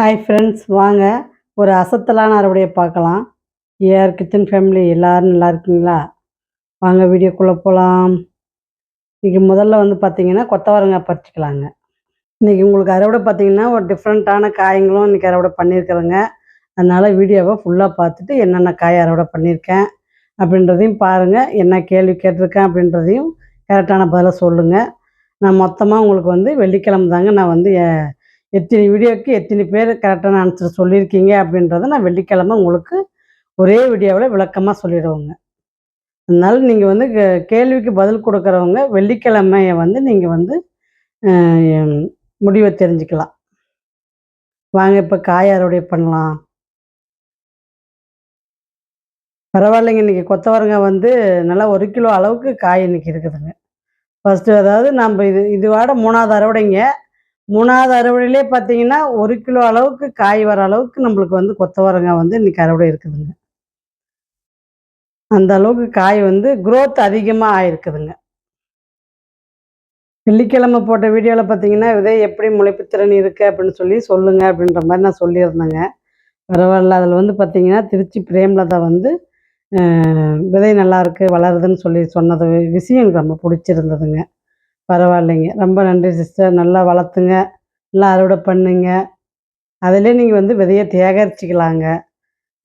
Hi friends வாங்க. ஒரு அசத்தலான அறுவடையை பார்க்கலாம் ஏஆர் கிச்சன் ஃபேமிலி எல்லோரும் நல்லா இருக்கீங்களா? வாங்க வீடியோக்குள்ளே போகலாம் இன்றைக்கி முதல்ல வந்து பார்த்தீங்கன்னா கொத்தவரங்காய் பறிச்சிக்கலாங்க. இன்றைக்கி உங்களுக்கு அறுவடை பார்த்தீங்கன்னா ஒரு டிஃப்ரெண்ட்டான காய்களும் இன்றைக்கி அறுவடை பண்ணியிருக்கிறேங்க. அதனால் வீடியோவை ஃபுல்லாக பார்த்துட்டு என்னென்ன காய் அறுவடை பண்ணியிருக்கேன் அப்படின்றதையும் பாருங்கள் என்ன கேள்வி கேட்டிருக்கேன் அப்படின்றதையும் கரெக்டான பதிலை சொல்லுங்கள் நான் மொத்தமாக உங்களுக்கு வந்து வெள்ளிக்கிழமை தாங்க நான் வந்து எத்தனை வீடியோவுக்கு எத்தனை பேர் கரெக்டான ஆன்சர் சொல்லியிருக்கீங்க அப்படின்றத நான் வெள்ளிக்கிழமை உங்களுக்கு ஒரே வீடியோவில் விளக்கமாக சொல்லிடுவோங்க. அதனால் நீங்கள் வந்து கேள்விக்கு பதில் கொடுக்குறவங்க வெள்ளிக்கிழமையை வந்து நீங்கள் வந்து முடிவை தெரிஞ்சுக்கலாம். வாங்க இப்போ காய் அறுவடை பண்ணலாம். பரவாயில்லைங்க இன்றைக்கி கொத்தவரங்காய் வந்து நல்லா ஒரு கிலோ அளவுக்கு காய் இன்றைக்கி இருக்குதுங்க. ஃபஸ்ட்டு அதாவது நம்ம இது இதுவாட மூணாவது அறுவடைங்க. மூணாவது அறுவடையிலே பார்த்தீங்கன்னா ஒரு கிலோ அளவுக்கு காய் வர அளவுக்கு நம்மளுக்கு வந்து கொத்தவரங்காய் வந்து இன்னைக்கு அறுவடை இருக்குதுங்க. அந்த அளவுக்கு காய் வந்து குரோத் அதிகமாக ஆயிருக்குதுங்க. வெள்ளிக்கிழமை போட்ட வீடியோவில் பார்த்தீங்கன்னா விதை எப்படி முளைப்பு திறன் இருக்குது அப்படின்னு சொல்லி சொல்லுங்கள் அப்படின்ற மாதிரி நான் சொல்லியிருந்தேங்க. பரவாயில்ல அதில் வந்து பார்த்தீங்கன்னா திருச்சி பிரேம்லதா வந்து விதை நல்லாயிருக்கு வளருதுன்னு சொல்லி சொன்னது விஷயம் எனக்கு ரொம்ப பிடிச்சிருந்ததுங்க. பரவாயில்லைங்க. ரொம்ப நன்றி சிஸ்டர் நல்லா வளர்த்துங்க. நல்லா அறுவடை பண்ணுங்க. அதிலே நீங்கள் வந்து விதையை தேகரிச்சிக்கலாங்க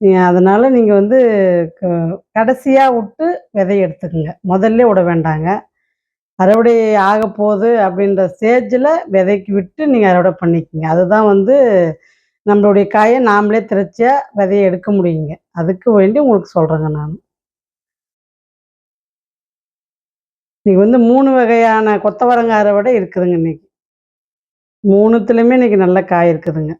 நீங்கள் அதனால் நீங்கள் வந்து கடைசியாக விட்டு விதையை எடுத்துக்கோங்க. முதல்ல விட வேண்டாங்க. அறுவடை ஆக போகுது அப்படின்ற ஸ்டேஜில் விதைக்கு விட்டு நீங்கள் அறுவடை பண்ணிக்கோங்க. அதுதான் வந்து நம்மளுடைய காயை நாமளே திரைச்சா விதையை எடுக்க முடியுங்க. அதுக்கு வேண்டி உங்களுக்கு சொல்கிறேங்க நான். இன்னைக்கு வந்து மூணு வகையான கொத்தவரங்காய் அறுவடை இருக்குதுங்க இன்னைக்கு. மூணுத்துலேயுமே இன்னைக்கு நல்ல காய் இருக்குதுங்க.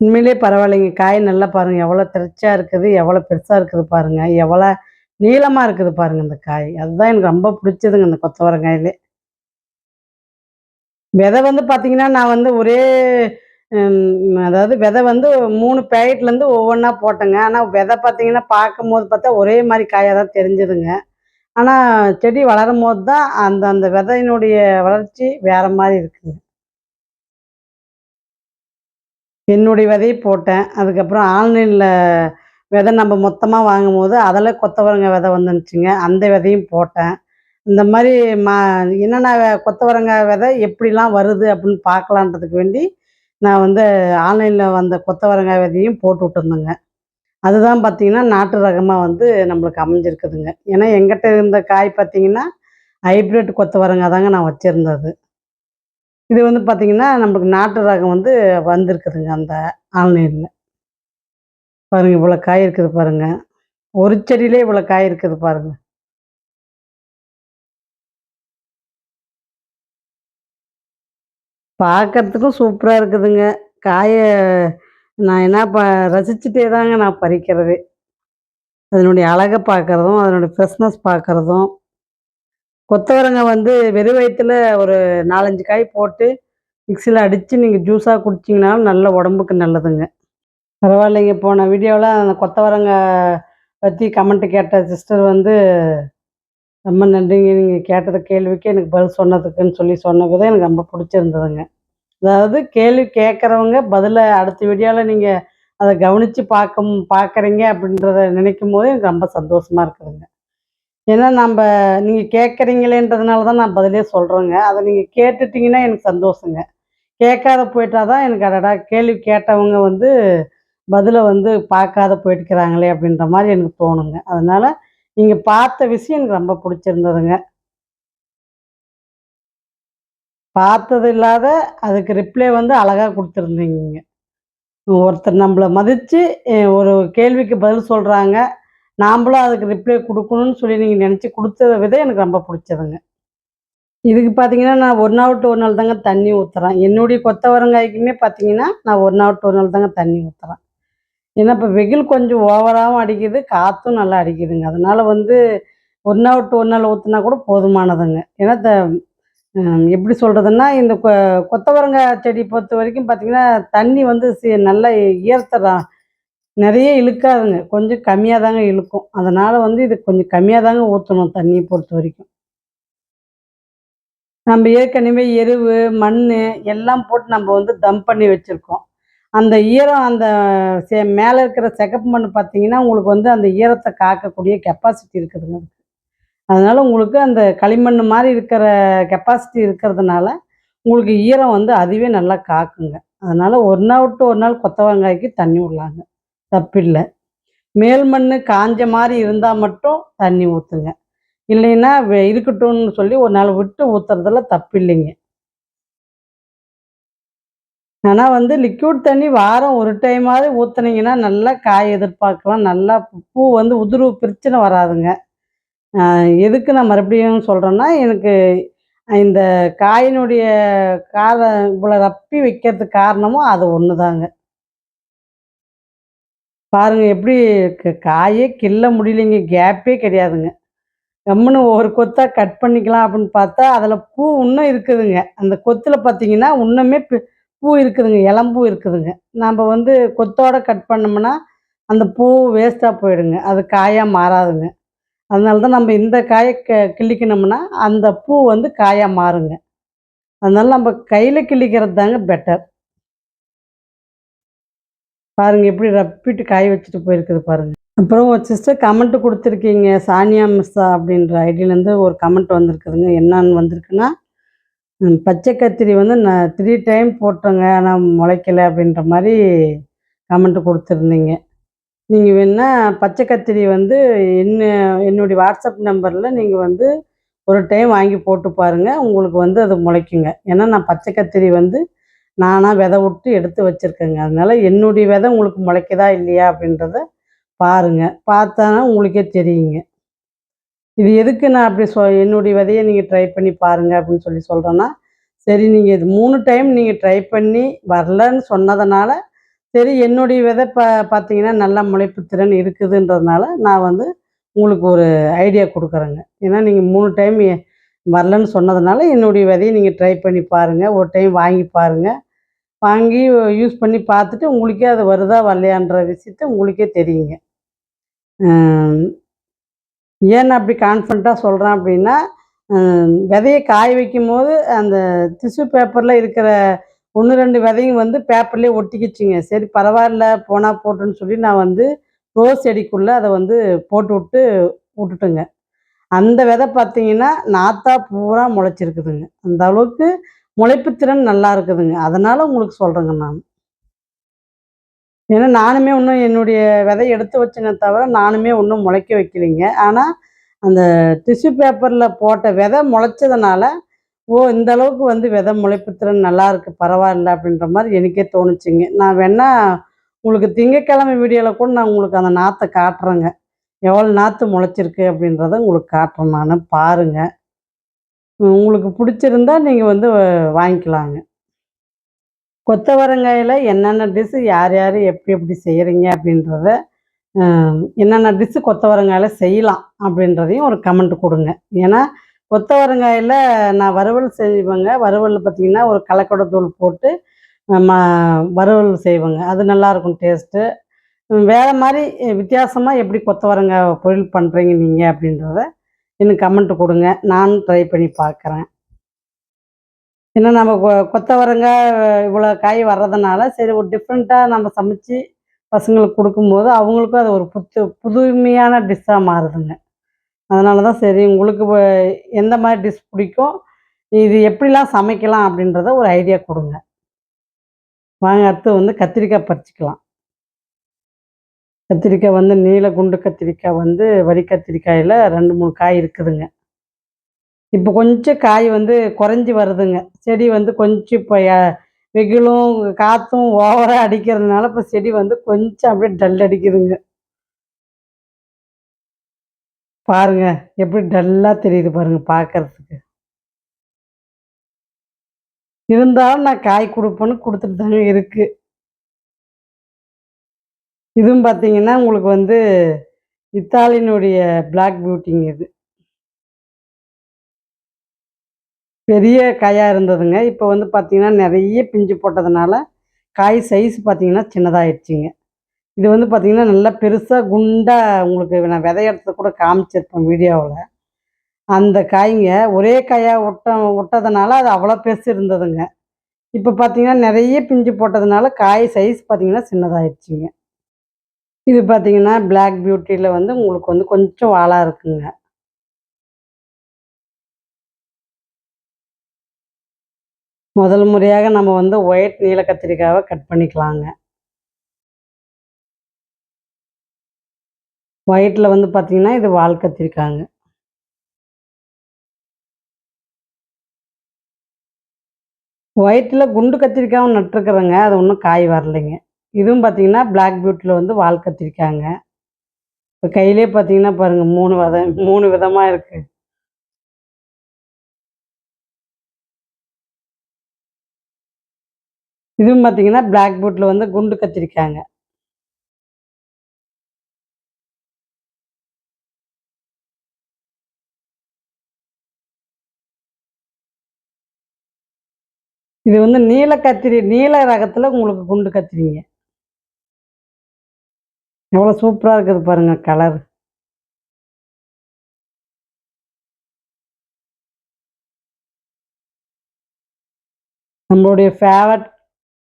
உண்மையிலே பரவாயில்லைங்க. காய் நல்லா பாருங்கள் எவ்வளோ திரச்சா இருக்குது எவ்வளோ பெருசாக இருக்குது பாருங்கள் எவ்வளோ நீளமாக இருக்குது பாருங்கள் இந்த காய். அதுதான் எனக்கு ரொம்ப பிடிச்சதுங்க இந்த கொத்தவரங்காயிலே. விதை வந்து பார்த்தீங்கன்னா நான் வந்து ஒரே அதாவது விதை வந்து மூணு பேக்கெட்லேருந்து ஒவ்வொன்றா போட்டேங்க. ஆனால் விதை பார்த்தீங்கன்னா பார்க்கும்போது பார்த்தா ஒரே மாதிரி காயாக தான் தெரிஞ்சுதுங்க. ஆனால் செடி வளரும் போது தான் அந்த அந்த விதையினுடைய வளர்ச்சி வேற மாதிரி இருக்குங்க என்னுடைய விதையை போட்டேன். அதுக்கப்புறம் ஆன்லைனில் விதை நம்ம மொத்தமாக வாங்கும் போது அதில் கொத்தவரங்காய் விதை வந்துருச்சுங்க. அந்த விதையும் போட்டேன். இந்த மாதிரி மா என்னென்ன கொத்தவரங்க கொத்தவரங்காய் விதை எப்படிலாம் வருது அப்படின்னு பார்க்கலான்றதுக்கு வேண்டி நான் வந்து ஆன்லைனில் வந்த கொத்தவரங்காய் விதையும் போட்டு விட்டுருந்தேங்க. அதுதான் பார்த்தீங்கன்னா நாட்டு ரகமாக வந்து நம்மளுக்கு அமைஞ்சிருக்குதுங்க. ஏன்னா எங்கிட்ட இருந்த காய் பார்த்தீங்கன்னா ஹைப்ரிட் கொத்தவரங்காய் தாங்க நான் வச்சுருந்தது. இது வந்து பார்த்தீங்கன்னா நம்மளுக்கு நாட்டு ரகம் வந்து வந்திருக்குதுங்க அந்த ஆன்லைனில் பாருங்கள் இவ்வளோ காய் இருக்குது பாருங்கள் ஒரு செடியிலே இவ்வளோ காய் இருக்குது பாருங்கள் பார்க்கறதுக்கும் சூப்பராக இருக்குதுங்க. காயை நான் என்ன ப ரசிச்சுட்டே தாங்க நான் பறிக்கிறதே. அதனுடைய அழகை பார்க்குறதும் அதனுடைய ஃப்ரெஷ்னஸ் பார்க்குறதும். கொத்தவரங்காய் வந்து வெறும் வயிற்றுல ஒரு நாலஞ்சு காய் போட்டு மிக்சியில் அடித்து நீங்கள் ஜூஸாக குடிச்சிங்கனாலும் நல்ல உடம்புக்கு நல்லதுங்க. பரவாயில்லைங்க போன வீடியோவில் அந்த கொத்தவரங்காய் பற்றி கமெண்ட் கேட்ட சிஸ்டர் வந்து ரொம்ப நன்றிங்க நீங்கள் கேட்டது கேள்விக்கு எனக்கு பதில் சொன்னதுக்குன்னு சொல்லி சொன்னது தான் எனக்கு ரொம்ப பிடிச்சிருந்ததுங்க. அதாவது கேள்வி கேட்குறவங்க பதிலை அடுத்த வீடியோவில் நீங்கள் அதை கவனித்து பார்க்க பார்க்குறீங்க அப்படின்றத நினைக்கும் போது எனக்கு ரொம்ப சந்தோஷமாக இருக்குதுங்க. ஏன்னா நம்ம நீங்கள் கேட்குறீங்களேன்றதுனால தான் நான் பதிலே சொல்கிறேங்க அதை நீங்கள் கேட்டுட்டிங்கன்னா எனக்கு சந்தோஷங்க. கேட்காத போயிட்டா தான் எனக்கு அடடா கேள்வி கேட்டவங்க வந்து பதிலை வந்து பார்க்காத போயிட்டுக்கிறாங்களே அப்படின்ற மாதிரி எனக்கு தோணுங்க. அதனால் நீங்கள் பார்த்த விஷயம் எனக்கு ரொம்ப பிடிச்சிருந்ததுங்க. பார்த்தது இல்லாத அதுக்கு ரிப்ளை வந்து அழகாக கொடுத்துருந்தீங்க. ஒருத்தர் நம்மளை மதித்து ஒரு கேள்விக்கு பதில் சொல்கிறாங்க நாம்ளும் அதுக்கு ரிப்ளை கொடுக்கணும்னு சொல்லி நீங்கள் நினச்சி கொடுத்தத விதை எனக்கு ரொம்ப பிடிச்சதுங்க. இதுக்கு பார்த்தீங்கன்னா நான் ஒரு நாள் விட்டு ஒரு நாள் தாங்க தண்ணி ஊற்றுறேன் என்னுடைய கொத்தவரங்காய்க்குமே பார்த்தீங்கன்னா நான் ஒரு நாள் விட்டு ஒரு நாள் தாங்க தண்ணி ஊற்றுறேன் ஏன்னா இப்போ வெயில் கொஞ்சம் ஓவராகவும் அடிக்குது காற்றும் நல்லா அடிக்குதுங்க. அதனால் வந்து ஒரு நாள் விட்டு ஒரு நாள் ஊற்றினா கூட போதுமானதுங்க. ஏன்னா த எப்படி சொல்கிறதுன்னா இந்த கொ கொத்தவரங்காய் செடி பொறுத்த வரைக்கும் பார்த்தீங்கன்னா தண்ணி வந்து சி- நல்லா ஈரத்தை நிறைய இழுக்காதுங்க. கொஞ்சம் கம்மியாக தாங்க இழுக்கும். அதனால் வந்து இது கொஞ்சம் கம்மியாக தாங்க ஊற்றணும் தண்ணியை பொறுத்த வரைக்கும். நம்ம ஏற்கனவே எருவு மண் எல்லாம் போட்டு நம்ம வந்து தம் பண்ணி வச்சுருக்கோம். அந்த ஈரம் அந்த செ மேலே இருக்கிற சிகப்பு மண் பார்த்தீங்கன்னா உங்களுக்கு வந்து அந்த ஈரத்தை காக்கக்கூடிய கெப்பாசிட்டி இருக்குதுங்க. அதனால் உங்களுக்கு அந்த களிமண் மாதிரி இருக்கிற கெப்பாசிட்டி இருக்கிறதுனால உங்களுக்கு ஈரம் வந்து அதுவே நல்லா காக்குங்க. அதனால் ஒரு நாள் விட்டு ஒரு நாள் கொத்தவங்காய்க்கு தண்ணி விடலாங்க. தப்பில்லை மேல் மண் காஞ்ச மாதிரி இருந்தால் மட்டும் தண்ணி ஊற்றுங்க இல்லைன்னா இருக்கட்டும்னு சொல்லி ஒரு நாள் விட்டு ஊற்றுறதுல தப்பு இல்லைங்க. ஆனால் வந்து லிக்யூட் தண்ணி வாரம் ஒரு டைமாவது ஊற்றுனீங்கன்னா நல்லா காய் எதிர்பார்க்கலாம். நல்லா பூ- வந்து உதிர்வு பிரச்சனை வராதுங்க. எதுக்கு நான் மறுபடியும் சொல்கிறேன்னா எனக்கு இந்த காயினுடைய கார இவ்வளோ ரப்பி வைக்கிறதுக்கு காரணமும் அது ஒன்று தாங்க பாருங்கள் எப்படி காயே கிள்ள முடியலைங்க கேப்பே கிடையாதுங்க. கம்முன்னு ஒவ்வொரு கொத்தாக கட் பண்ணிக்கலாம் அப்படின்னு பார்த்தா அதில் பூ இன்னும் இருக்குதுங்க. அந்த கொத்தில் பார்த்தீங்கன்னா இன்னுமே பூ இருக்குதுங்க இளம்பூ இருக்குதுங்க. நம்ம வந்து கொத்தோட கட் பண்ணோம்னா அந்த பூ வேஸ்ட்டாக போயிடுங்க. அது காயாக மாறாதுங்க. அதனால தான் நம்ம இந்த காயை க கிள்ளிக்கணும்னா அந்த பூ வந்து காயாக மாறுங்க. அதனால் நம்ம கையில் கிள்ளிக்கிறது தாங்க பெட்டர் பாருங்கள் எப்படி ரப்பிட்டு காய வச்சுட்டு போயிருக்குது பாருங்க. அப்புறம் ஒரு சிஸ்டர் கமெண்ட் கொடுத்துருக்கீங்க சானியா மிஸ்ஸா அப்படின்ற ஐடியிலேருந்து ஒரு கமெண்ட் வந்திருக்குதுங்க. என்னன்னு வந்திருக்குன்னா பச்சை கத்திரி வந்து நான் த்ரீ டைம் போட்டேங்க ஆனால் முளைக்கல அப்படின்ற மாதிரி கமெண்ட் கொடுத்துருந்தீங்க. நீங்கள் வேணால் பச்சை கத்திரி வந்து என்ன என்னுடைய வாட்ஸ்அப் நம்பரில் நீங்கள் வந்து ஒரு டைம் வாங்கி போட்டு பாருங்கள் உங்களுக்கு வந்து அது முளைக்குங்க. ஏன்னா நான் பச்சை கத்திரி வந்து நானாக விதை விட்டு எடுத்து வச்சுருக்கேங்க. அதனால் என்னுடைய விதை உங்களுக்கு முளைக்குதா இல்லையா அப்படின்றத பாருங்கள் பார்த்தானா உங்களுக்கே தெரியுங்க. இது எதுக்கு நான் அப்படி சொ என்னுடைய விதையை நீங்கள் ட்ரை பண்ணி பாருங்கள் அப்படின்னு சொல்லி சொல்கிறேன்னா சரி நீங்கள் இது மூணு டைம் நீங்கள் ட்ரை பண்ணி வரலன்னு சொன்னதுனால சரி என்னுடைய விதை பா பார்த்தீங்கன்னா நல்லா முளைப்பு திறன் இருக்குதுன்றதுனால நான் வந்து உங்களுக்கு ஒரு ஐடியா கொடுக்குறேங்க. ஏன்னா நீங்கள் மூணு டைம் வரலன்னு சொன்னதுனால என்னுடைய விதையை நீங்கள் ட்ரை பண்ணி பாருங்கள் ஒரு டைம் வாங்கி பாருங்கள் வாங்கி யூஸ் பண்ணி பார்த்துட்டு உங்களுக்கே அது வருதா வரலையான்ற விஷயத்த உங்களுக்கே தெரியுங்க. ஏன் நான் அப்படி கான்ஃபிடண்ட்டாக சொல்கிறேன் அப்படின்னா விதையை காய வைக்கும் போது அந்த டிஷ்யூ பேப்பரில் இருக்கிற ஒன்று ரெண்டு விதையும் வந்து பேப்பர்லேயே ஒட்டிக்கிச்சுங்க. சரி பரவாயில்ல போனால் போட்டுன்னு சொல்லி நான் வந்து ரோஸ் செடிக்குள்ளே அதை வந்து போட்டு விட்டு விட்டுட்டுங்க. அந்த விதை பார்த்தீங்கன்னா நாத்தா பூரா முளைச்சிருக்குதுங்க. அந்த அளவுக்கு முளைப்புத்திறன் நல்லா இருக்குதுங்க. அதனால் உங்களுக்கு சொல்கிறேங்க நான். ஏன்னா நானுமே இன்னும் என்னுடைய விதை எடுத்து வச்சேனே தவிர நானுமே ஒன்றும் முளைக்க வைக்கலைங்க. ஆனால் அந்த டிஷ்யூ பேப்பரில் போட்ட விதை முளைச்சதுனால ஓ இந்த அளவுக்கு வந்து விதை முளைப்புத்திறன் நல்லா இருக்கு பரவாயில்ல அப்படின்ற மாதிரி எனக்கே தோணுச்சுங்க. நான் வேணா உங்களுக்கு திங்கக்கிழமை வீடியோவில் கூட நான் உங்களுக்கு அந்த நாற்றை காட்டுறேங்க. எவ்வளோ நாற்று முளைச்சிருக்கு அப்படின்றத உங்களுக்கு காட்டுறேன் நான் பாருங்கள் உங்களுக்கு பிடிச்சிருந்தா நீங்கள் வந்து வாங்கிக்கலாங்க. கொத்தவரங்காயில் என்னென்ன டிஷ்ஷு யார் யார் எப்படி எப்படி செய்கிறீங்க அப்படின்றத என்னென்ன டிஷ்ஷு கொத்தவரங்காயில் செய்யலாம் அப்படின்றதையும் ஒரு கமெண்ட் கொடுங்க. ஏன்னா கொத்தவரங்காயில் நான் வறுவல் செய்வேங்க. வறுவல் பார்த்தீங்கன்னா ஒரு கலக்கடை தூள் போட்டு ம வறுவல் செய்வேங்க. அது நல்லாயிருக்கும் டேஸ்ட்டு வேறு மாதிரி வித்தியாசமாக எப்படி கொத்தவரங்காய் பொரியல் பண்ணுறீங்க நீங்கள் அப்படின்றத எனக்கு கமெண்ட் கொடுங்க. நானும் ட்ரை பண்ணி பார்க்குறேன் ஏன்னா நம்ம கொ- கொத்தவரங்காய் இவ்வளோ காய் வர்றதுனால சரி ஒரு டிஃப்ரெண்ட்டாக நம்ம சமைச்சு பசங்களுக்கு கொடுக்கும்போது அவங்களுக்கும் அது ஒரு புத்து புதுமையான டிஷ்ஷாக மாறுதுங்க. அதனால தான் சரி உங்களுக்கு எந்த மாதிரி டிஷ் பிடிக்கும் இது எப்படிலாம் சமைக்கலாம் அப்படின்றத ஒரு ஐடியா கொடுங்க. வாங்க அடுத்து வந்து கத்திரிக்காய் பறிச்சிக்கலாம். கத்திரிக்காய் வந்து நீல குண்டு கத்திரிக்காய் வந்து வரி கத்திரிக்காயில் ரெண்டு மூணு காய் இருக்குதுங்க. இப்போ கொஞ்சம் காய் வந்து குறைஞ்சி வருதுங்க. செடி வந்து கொஞ்சம் இப்போ வெயிலும் காற்றும் ஓவராக அடிக்கிறதுனால இப்போ செடி வந்து கொஞ்சம் அப்படியே டல் அடிக்குதுங்க. பாருங்க எப்படி டல்லாக தெரியுது பாருங்க பார்க்கறதுக்கு இருந்தாலும் நான் காய் கொடுப்பேன்னு கொடுத்துட்டு தாங்க இருக்கு. இதுவும் பார்த்தீங்கன்னா உங்களுக்கு வந்து இத்தாலியினுடைய பிளாக் பியூட்டிங்க இது. பெரிய காயாக இருந்ததுங்க. இப்போ வந்து பார்த்தீங்கன்னா நிறைய பிஞ்சு போட்டதுனால காய் சைஸ் பார்த்தீங்கன்னா சின்னதாகிடுச்சிங்க இது வந்து பார்த்திங்கன்னா நல்லா பெருசாக குண்டாக உங்களுக்கு நான் விதை கூட காமிச்சிருப்பேன் வீடியோவில். அந்த காய்ங்க ஒரே காயாக ஒட்ட ஒட்டதுனால அது அவ்வளோ பெருசு இருந்ததுங்க. இப்போ பார்த்திங்கன்னா நிறைய பிஞ்சு போட்டதுனால காய் சைஸ் பார்த்தீங்கன்னா சின்னதாகிடுச்சிங்க இது பார்த்தீங்கன்னா பிளாக் பியூட்டியில் வந்து உங்களுக்கு வந்து கொஞ்சம் வாலாக இருக்குங்க. முதல் முறையாக நம்ம வந்து ஒயிட் நீல கத்திரிக்காவை கட் பண்ணிக்கலாங்க. ஒயிட்டில் வந்து பார்த்தீங்கன்னா இது வால் கத்திரிக்காங்க. ஒயிட்டில் குண்டு கத்திரிக்காயும் நட்டுருக்குறேங்க அது ஒன்றும் காய் வரலைங்க. இதுவும் பார்த்தீங்கன்னா பிளாக் பியூட்டியில் வந்து வால் கத்திரிக்காங்க. இப்போ கையிலே பார்த்தீங்கன்னா பாருங்கள் மூணு வித மூணு விதமாக இருக்குது இதுவும் பார்த்தீங்கன்னா பிளாக் பூட்டில் வந்து குண்டு கத்திரிக்காங்க. இது வந்து நீல கத்திரி நீல ரகத்தில் உங்களுக்கு குண்டு கத்திரிங்க. எவ்வளோ சூப்பராக இருக்குது பாருங்கள் கலர். நம்மளுடைய ஃபேவரட்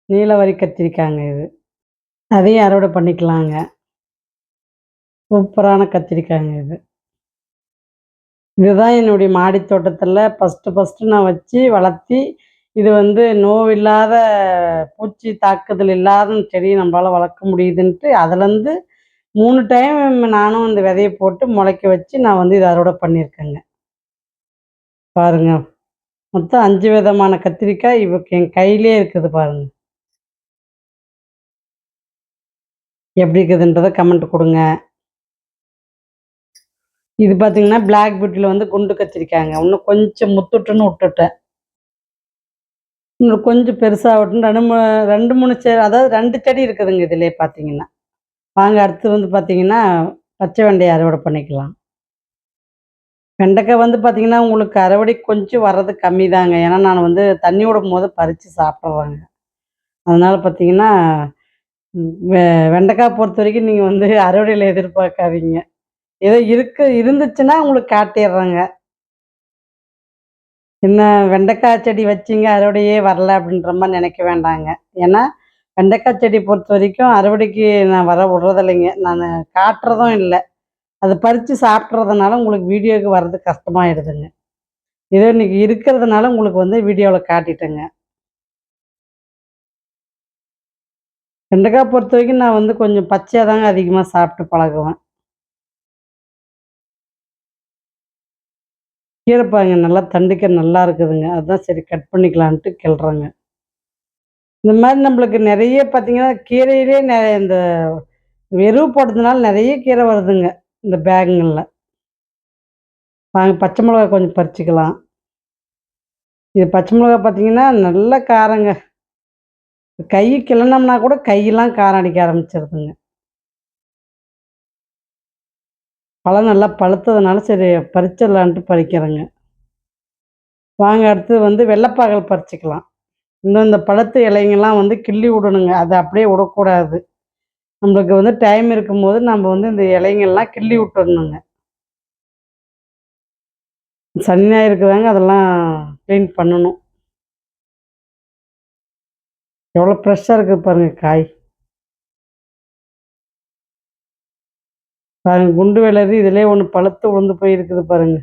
நீல வரி கத்திரிக்காங்க இது. அதையும் அறுவடை பண்ணிக்கலாங்க. சூப்பரான கத்திரிக்காங்க இது. இதுதான் என்னுடைய மாடி தோட்டத்தில் ஃபஸ்ட்டு ஃபஸ்ட்டு நான் வச்சு வளர்த்தி இது வந்து நோவில்லாத பூச்சி தாக்குதல் இல்லாத செடியை நம்மளால் வளர்க்க முடியுதுன்ட்டு அதுலேருந்து மூணு டைம் நானும் இந்த விதையை போட்டு முளைக்க வச்சு நான் வந்து இதை அறுவடை பண்ணியிருக்கேங்க. பாருங்க. மொத்தம் அஞ்சு விதமான கத்திரிக்காய் இவக்கு என் கையிலே இருக்குது பாருங்க. எப்படி இருக்குதுன்றதை கமெண்ட் கொடுங்க. இது பார்த்தீங்கன்னா பிளாக் பியூட்டியில் வந்து குண்டு கத்திரிக்காங்க இன்னும் கொஞ்சம் முத்துட்டுன்னு விட்டுட்டேன். இன்னும் கொஞ்சம் பெருசாகட்டும். ரெண்டு மூணு ரெண்டு மூணு செ அதாவது ரெண்டு செடி இருக்குதுங்க இதிலே பார்த்தீங்கன்னா. வாங்க அடுத்து வந்து பார்த்தீங்கன்னா பச்சை வெண்டையை அறுவடை பண்ணிக்கலாம். வெண்டைக்காய் வந்து பார்த்தீங்கன்னா உங்களுக்கு அறுவடை கொஞ்சம் வர்றது கம்மி தாங்க ஏன்னா நான் வந்து தண்ணி விடும் போது பறித்து சாப்பிட்றாங்க. அதனால் பார்த்தீங்கன்னா வெ வெண்டைக்காய் பொறுத்த வரைக்கும் நீங்கள் வந்து அறுவடையில் எதிர்பார்க்காதீங்க. ஏதோ இருக்கு இருந்துச்சுன்னா உங்களுக்கு காட்டிடுறேங்க. என்ன வெண்டைக்காய் செடி வச்சிங்க அறுவடையே வரல அப்படின்ற மாதிரி நினைக்க வேண்டாங்க. ஏன்னா வெண்டைக்காய் செடி பொறுத்த வரைக்கும் அறுவடைக்கு நான் வர விட்றதில்லைங்க. நான் காட்டுறதும் இல்லை. அது பறித்து சாப்பிட்றதுனால உங்களுக்கு வீடியோவுக்கு வர்றது கஷ்டமாயிடுதுங்க. இதோ இன்னைக்கு இருக்கிறதுனால உங்களுக்கு வந்து வீடியோவில் காட்டிட்டேங்க. வெண்டைக்காய் பொறுத்த வரைக்கும் நான் வந்து கொஞ்சம் பச்சையாக தாங்க அதிகமாக சாப்பிட்டு பழகுவேன். கீரைப்பாங்க நல்லா தண்டிக்க நல்லா இருக்குதுங்க. அதுதான் சரி கட் பண்ணிக்கலான்ட்டு கிளறாங்க. இந்த மாதிரி நம்மளுக்கு நிறைய பார்த்தீங்கன்னா கீரையிலே நிறைய இந்த எருவு போட்டதுனால நிறைய கீரை வருதுங்க இந்த பேகுங்களில். வாங்க பச்சை மிளகா கொஞ்சம் பறிச்சிக்கலாம். இது பச்சை மிளகா பார்த்தீங்கன்னா நல்ல காரங்க. கை கிளனோம்னா கூட கையெல்லாம் காரம் அடிக்க ஆரம்பிச்சிருதுங்க. பழம் நல்லா பழுத்ததுனால சரி பறிச்சிடலான்ட்டு பறிக்கிறேங்க. வாங்க அடுத்து வந்து வெள்ளைப்பாகல் பறிச்சிக்கலாம். இன்னும் இந்த பழுத்த இலைங்கெல்லாம் வந்து கிள்ளி விடணுங்க. அதை அப்படியே விடக்கூடாது. நம்மளுக்கு வந்து டைம் இருக்கும்போது நம்ம வந்து இந்த இலைங்கள்லாம் கிள்ளி விட்டுடணுங்க. சனி ஞாயிறுக்குதாங்க அதெல்லாம் க்ளீன் பண்ணணும். எவ்வளோ ஃப்ரெஷ்ஷாக இருக்குது பாருங்கள் காய். பாருங்க குண்டு விளரி இதிலே ஒன்று பழுத்து விழுந்து போயிருக்குது பாருங்க.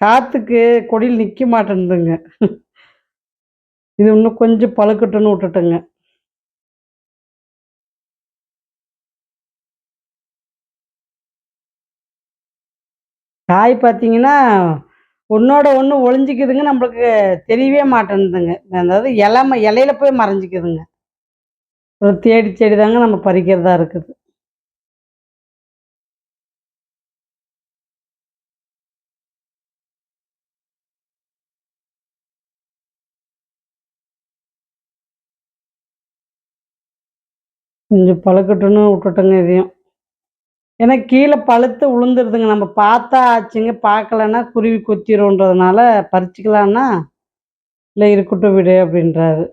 காற்றுக்கு கொடியில் நிற்க மாட்டேன்துங்க. இது இன்னும் கொஞ்சம் பழுக்கட்டுன்னு விட்டுட்டுங்க. காய் பார்த்தீங்கன்னா ஒன்றோட ஒன்று ஒளிஞ்சிக்குதுங்க நம்மளுக்கு தெரியவே மாட்டேன்துங்க. அதாவது இலை இலையில போய் மறைஞ்சிக்குதுங்க. ஒரு தேடி தேடி தாங்க நம்ம பறிக்கிறதா இருக்குது. கொஞ்சம் பழுக்கட்டுன்னு விட்டுட்டோங்க இதையும். ஏன்னா கீழே பழுத்து விழுந்துருதுங்க நம்ம பார்த்தா ஆச்சுங்க பார்க்கலன்னா குருவி கொத்திருன்றதுனால பறிச்சுக்கலான்னா இல்லை இருக்கட்டும் விடு அப்படின்றாரு.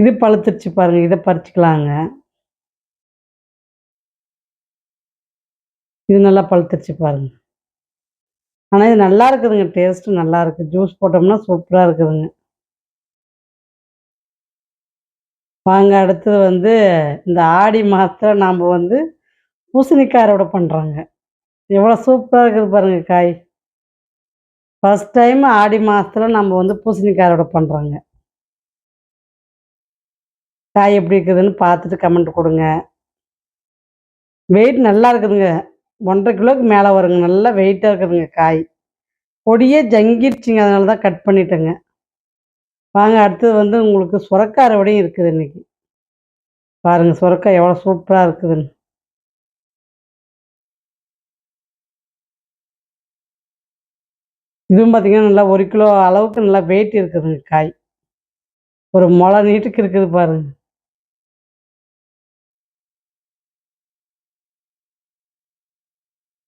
இது பழுத்துருச்சு பாருங்க இதை பறிச்சுக்கலாங்க. இது நல்லா பழுத்துருச்சு பாருங்க. ஆனால் இது நல்லா இருக்குதுங்க டேஸ்ட்டு நல்லா இருக்குது ஜூஸ் போட்டோம்னா சூப்பராக இருக்குதுங்க. வாங்க அடுத்தது வந்து இந்த ஆடி மாதத்தில் நாம் வந்து பூசணிக்காய் அறுவடை பண்ணுறோங்க எவ்வளோ சூப்பராக இருக்குது பாருங்கள் காய். ஃபஸ்ட் டைம் ஆடி மாதத்தில் நம்ம வந்து பூசணிக்காய் அறுவடை பண்ணுறாங்க காய் எப்படி இருக்குதுன்னு பார்த்துட்டு கமெண்ட் கொடுங்க. வெயிட் நல்லா இருக்குதுங்க. ஒன்றரை கிலோவுக்கு மேலே வருங்க. நல்லா வெயிட்டாக இருக்குதுங்க காய். பொடியே ஜங்கிடுச்சிங்க. அதனால தான் கட் பண்ணிட்டேங்க. வாங்க அடுத்தது வந்து உங்களுக்கு சுரக்காய் அறுவடையும் இருக்குது இன்றைக்கி பாருங்கள் சுரக்காய் எவ்வளோ சூப்பராக இருக்குதுன்னு இதுவும் பார்த்தீங்கன்னா நல்லா ஒரு கிலோ அளவுக்கு நல்லா வெயிட் இருக்குதுங்க காய். ஒரு மொளை நீட்டுக்கு இருக்குது பாருங்க.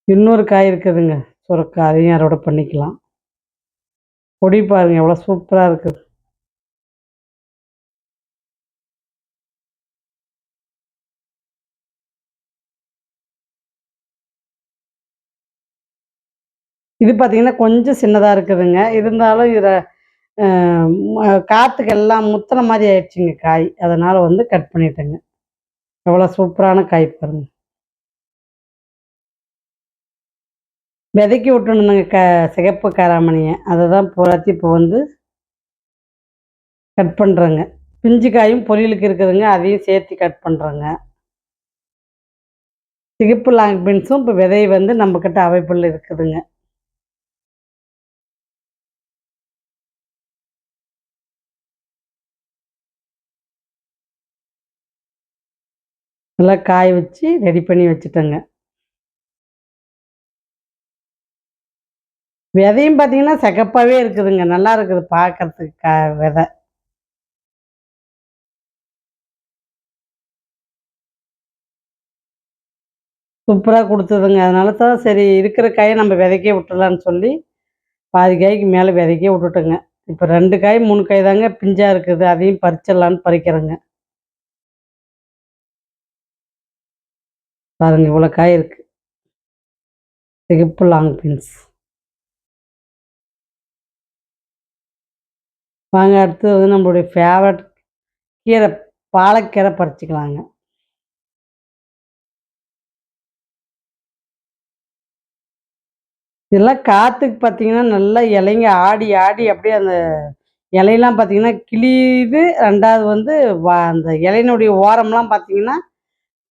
இன்னொரு காய் இருக்குதுங்க சுரக்காய். அதையும் அறுவடை பண்ணிக்கலாம். பொடி பாருங்க எவ்வளோ சூப்பராக இருக்குது. இது பார்த்தீங்கன்னா கொஞ்சம் சின்னதாக இருக்குதுங்க. இருந்தாலும் இதில் காற்றுக்கு எல்லாம் முத்தின மாதிரி ஆயிடுச்சுங்க காய். அதனால் வந்து கட் பண்ணிட்டேங்க. எவ்வளோ சூப்பரான காய் பாருங்க. விதைக்கி விட்டுணுங்க க சிகப்பு காராமணியை. அதை தான் பூராத்தி இப்போ வந்து கட் பண்ணுறேங்க பிஞ்சு காயும் பொரியலுக்கு இருக்குதுங்க. அதையும் சேர்த்து கட் பண்ணுறேங்க சிகப்பு லாங் பீன்ஸும் இப்போ விதை வந்து நம்மக்கிட்ட அவைப்பில் இருக்குதுங்க. நல்லா காய வச்சு ரெடி பண்ணி வச்சுட்டேங்க. விதையும் பார்த்தீங்கன்னா சிகப்பாகவே இருக்குதுங்க. நல்லா இருக்குது பார்க்கறதுக்கு கா விதை. சூப்பராக கொடுத்ததுங்க. அதனால தான் சரி இருக்கிற காயை நம்ம விதைக்கே விட்டுலான்னு சொல்லி பாதி காய்க்கு மேலே விதைக்கே விட்டுட்டோங்க. இப்போ ரெண்டு காய் மூணு காய் தாங்க பிஞ்சாக இருக்குது. அதையும் பறிச்சிடலான்னு பறிக்கிறேங்க. பாருங்க இவ்வளோ காய் இருக்கு. சிகப்பு லாங் பீன்ஸ் வாங்க அடுத்து வந்து நம்மளுடைய ஃபேவரட் கீரை பாலக்கீரை பறிச்சிக்கலாங்க. இதெல்லாம் காற்றுக்கு பார்த்தீங்கன்னா நல்லா இலைங்க ஆடி ஆடி அப்படியே அந்த இலையெல்லாம் பார்த்தீங்கன்னா கிளியுது. ரெண்டாவது வந்து வா அந்த இலையினுடைய ஓரம்லாம் பார்த்தீங்கன்னா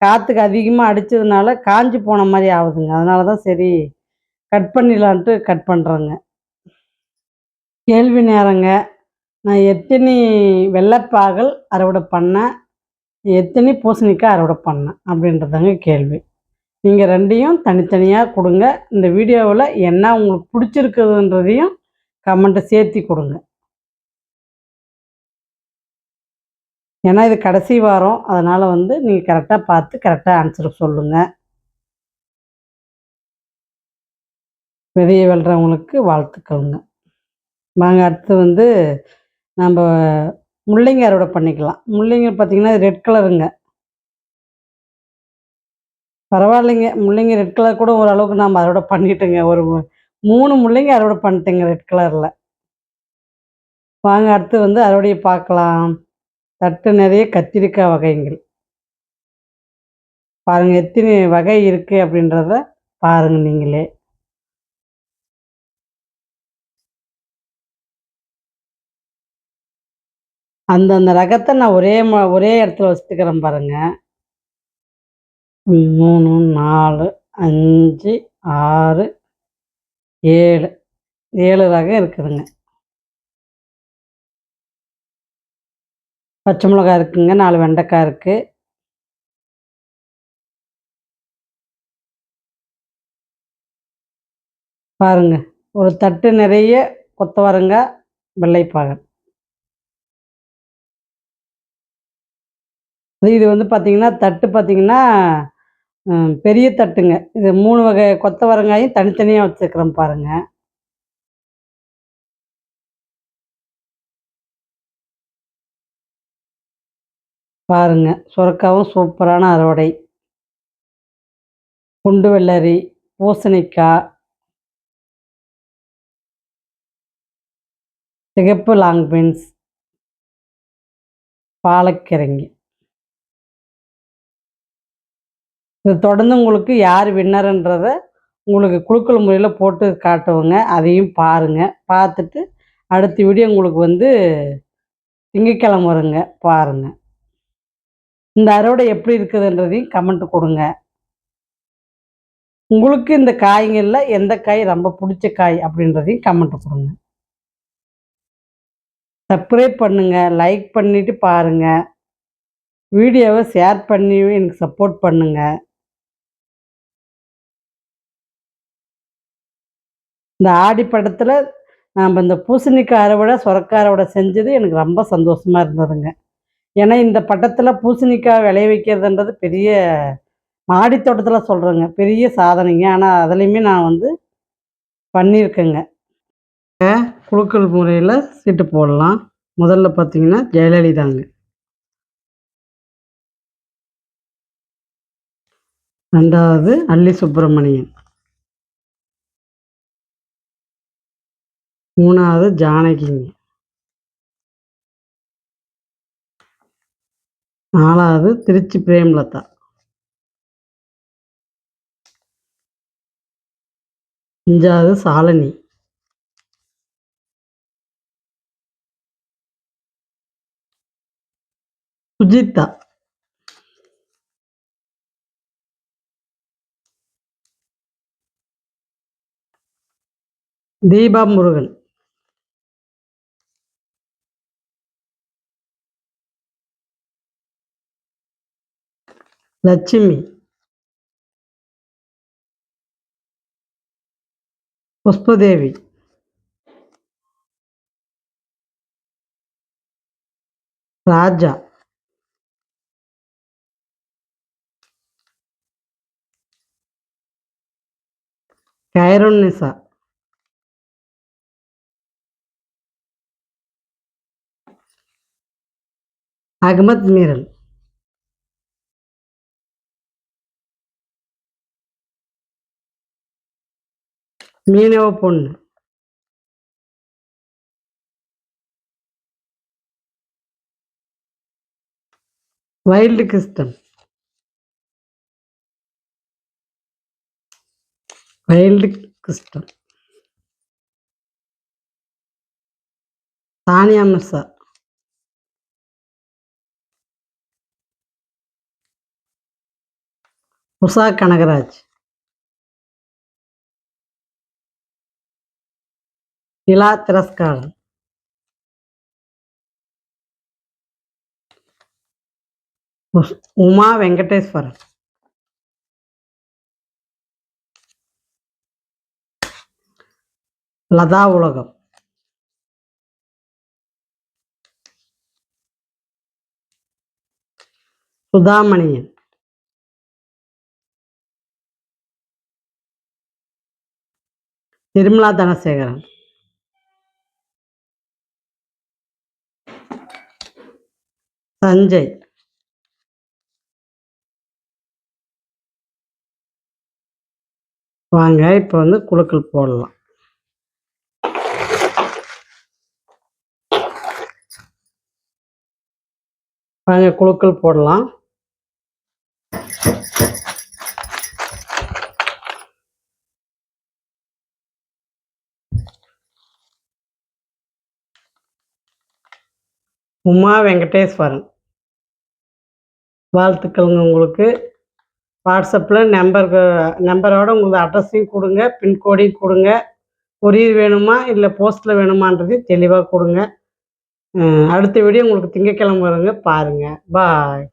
காற்றுக்கு அதிகமாக அடித்ததுனால காஞ்சி போன மாதிரி ஆகுதுங்க. அதனால தான் சரி கட் பண்ணிடலான்ட்டு கட் பண்ணுறேங்க கேள்வி நேரங்க. நான் எத்தனை வெள்ளைப்பாகல் அறுவடை பண்ணேன்? எத்தனை பூசணிக்காய் அறுவடை பண்ணேன்? அப்படின்றதாங்க கேள்வி. நீங்கள் ரெண்டையும் தனித்தனியாக கொடுங்க. இந்த வீடியோவில் என்ன உங்களுக்கு பிடிச்சிருக்குதுன்றதையும் கமெண்ட்டை சேர்த்தி கொடுங்க. ஏன்னா இது கடைசி வாரம். அதனால் வந்து நீங்கள் கரெக்டாக பார்த்து கரெக்டாக ஆன்சர் சொல்லுங்கள் விதையை வெல்றவங்களுக்கு வாழ்த்துக்கள்ங்க. வாங்க அடுத்து வந்து நம்ம முள்ளங்கி அறுவடை பண்ணிக்கலாம். முள்ளங்கி பார்த்திங்கன்னா ரெட் கலருங்க பரவாயில்லைங்க. முள்ளங்கி ரெட் கலர் கூட ஓரளவுக்கு நாம் அறுவடை பண்ணிட்டோங்க. ஒரு மூணு முள்ளங்கி அறுவடை பண்ணிட்டேங்க ரெட் கலரில் வாங்க அடுத்து வந்து அறுவடையை பார்க்கலாம். தட்டு நிறைய கத்திரிக்காய் வகைங்கள் பாருங்கள் எத்தனை வகை இருக்குது அப்படின்றத பாருங்கள் நீங்களே. அந்தந்த ரகத்தை நான் ஒரே ம ஒரே இடத்துல வச்சுக்கிறேன் பாருங்கள் மூணு நாலு அஞ்சு ஆறு ஏழு. ஏழு ரகம் இருக்குதுங்க. பச்சை மிளகா இருக்குங்க நாலு வெண்டைக்காய் இருக்குது பாருங்க ஒரு தட்டு நிறைய கொத்தவரங்காய் வெள்ளைப்பாகன் இது வந்து பார்த்திங்கன்னா தட்டு பார்த்திங்கன்னா பெரிய தட்டுங்க. இது மூணு வகை கொத்தவரங்காயும் தனித்தனியாக வச்சுருக்குறோம் பாருங்கள் பாருங்க. சுரக்காவும் சூப்பரான அறுவடை. குண்டு வெள்ளரி பூசணிக்காய் சிகப்பு லாங் பீன்ஸ் பாலக்கிழங்கு இது தொடர்ந்து உங்களுக்கு யார் வின்னருன்றத உங்களுக்கு குழுக்கள் முறையில் போட்டு காட்டுவோங்க. அதையும் பாருங்கள் பார்த்துட்டு அடுத்த வீடியோ உங்களுக்கு வந்து திங்கக்கிழமை வருங்க. பாருங்கள் இந்த அறுவடை எப்படி இருக்குதுன்றதையும் கமெண்ட் கொடுங்க. உங்களுக்கு இந்த காய்களில் எந்த காய் ரொம்ப பிடிச்ச காய் அப்படின்றதையும் கமெண்ட் கொடுங்க. சப்ஸ்கிரைப் பண்ணுங்கள் லைக் பண்ணிவிட்டு பாருங்கள் வீடியோவை ஷேர் பண்ணி எனக்கு சப்போர்ட் பண்ணுங்கள் இந்த ஆடி படத்தில் நாம் இந்த பூசணிக்காய் அறுவடை சுரக்காய் அறுவடை செஞ்சது எனக்கு ரொம்ப சந்தோஷமாக இருந்ததுங்க. ஏன்னா இந்த பட்டத்தில் பூசணிக்காய் விளைய வைக்கிறதுன்றது பெரிய மாடித்தோட்டத்தில் சொல்கிறேங்க பெரிய சாதனைங்க. ஆனால் அதுலேயுமே நான் வந்து பண்ணியிருக்கேங்க. குழுக்கள் முறையில் சீட்டு போடலாம். முதல்ல பார்த்தீங்கன்னா ஜெயலலிதாங்க. ரெண்டாவது அல்லி சுப்பிரமணியன். மூணாவது ஜானகிங்க. நாலாவது திருச்சி பிரேம்லதா. அஞ்சாவது சாலினி. சுஜிதா. தீபா முருகன். లచ్చిమి పుష్పదేవి. రాజ. కైరుణ్నిస అహ్మద్ మీరల్ மீனவ பொண்ணு வைல்டு கிறிஸ்டன் வைல்டு கிறிஸ்டன் தானியா மிர்சா உஷா கனகராஜ் ఇలా తిరస్కారం ఉమా వెంకటేశ్వర வெங்கடேஸ்வரன் ఉలగం சுதாமணியன் நிர்மலா தனசேகரன் சஞ்சய். வாங்க இப்போ வந்து குழுக்கள் போடலாம். வாங்க குழுக்கள் போடலாம். உமா வெங்கடேஸ்வரன். வாழ்த்துக்கள்ங்க உங்களுக்கு. வாட்ஸ்அப்பில் நம்பருக்கு நம்பரோட உங்களுக்கு அட்ரஸையும் கொடுங்க பின்கோடையும் கொடுங்க. கொரியர் வேணுமா இல்லை போஸ்ட்டில் வேணுமான்றதையும் தெளிவாக கொடுங்க. அடுத்த வீடியோ உங்களுக்கு திங்கக்கிழமை வருங்க பாருங்கள் பாய்.